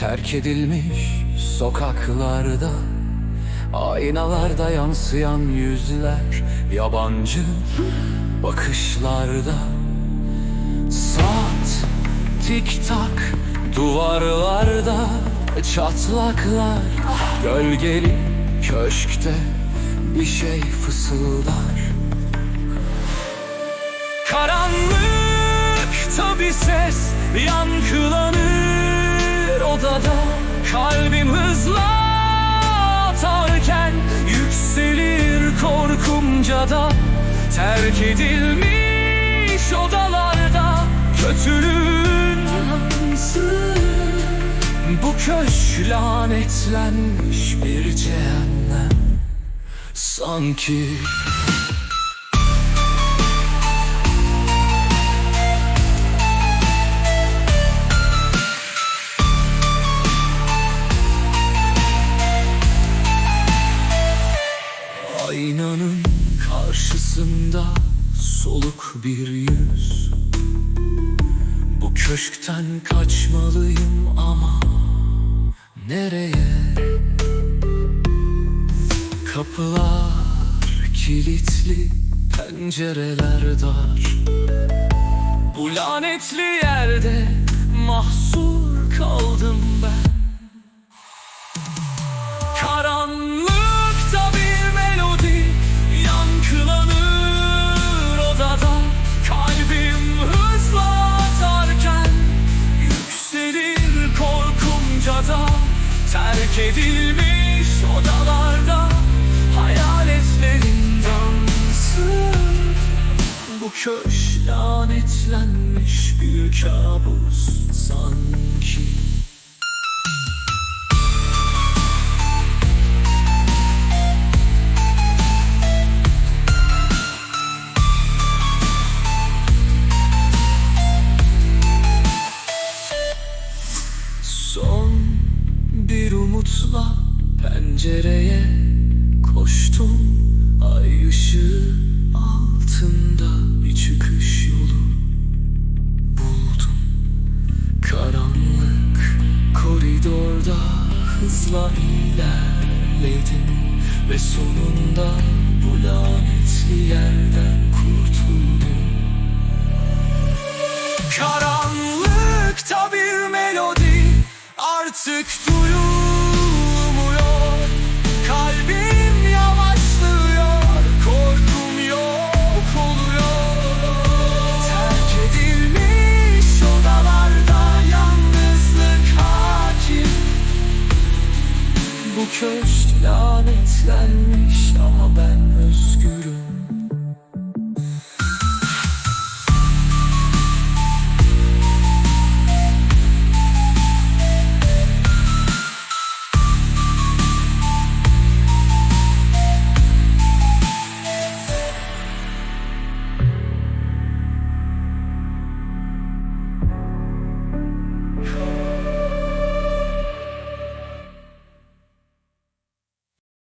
Terk edilmiş sokaklarda. Aynalarda yansıyan yüzler Yabancı bakışlarda. Saat tik tak duvarlarda Çatlaklar gölgeli köşkte Bir şey fısıldar ses yankılanır odada. Kalbim hızla atarken yükselir korkumca da. Terk edilmiş odalarda kötülüğün yansır Bu köşk lanetlenmiş bir cehennem. Sanki karşısında soluk bir yüz Bu köşkten kaçmalıyım ama nereye? Kapılar kilitli, pencereler dar Bu lanetli yerde Terk edilmiş odalarda hayaletlerin dansı Bu köşk lanetlenmiş bir kabus sanki umutla pencereye koştum. Ay ışığı altında bir çıkış yolu buldum. Karanlık koridorda hızla ilerledim Ve sonunda bu lanetli yerden kurtuldum. Karanlıkta bir melodi artık duyulmuyor köşk lanetlenmiş ama ben özgürüm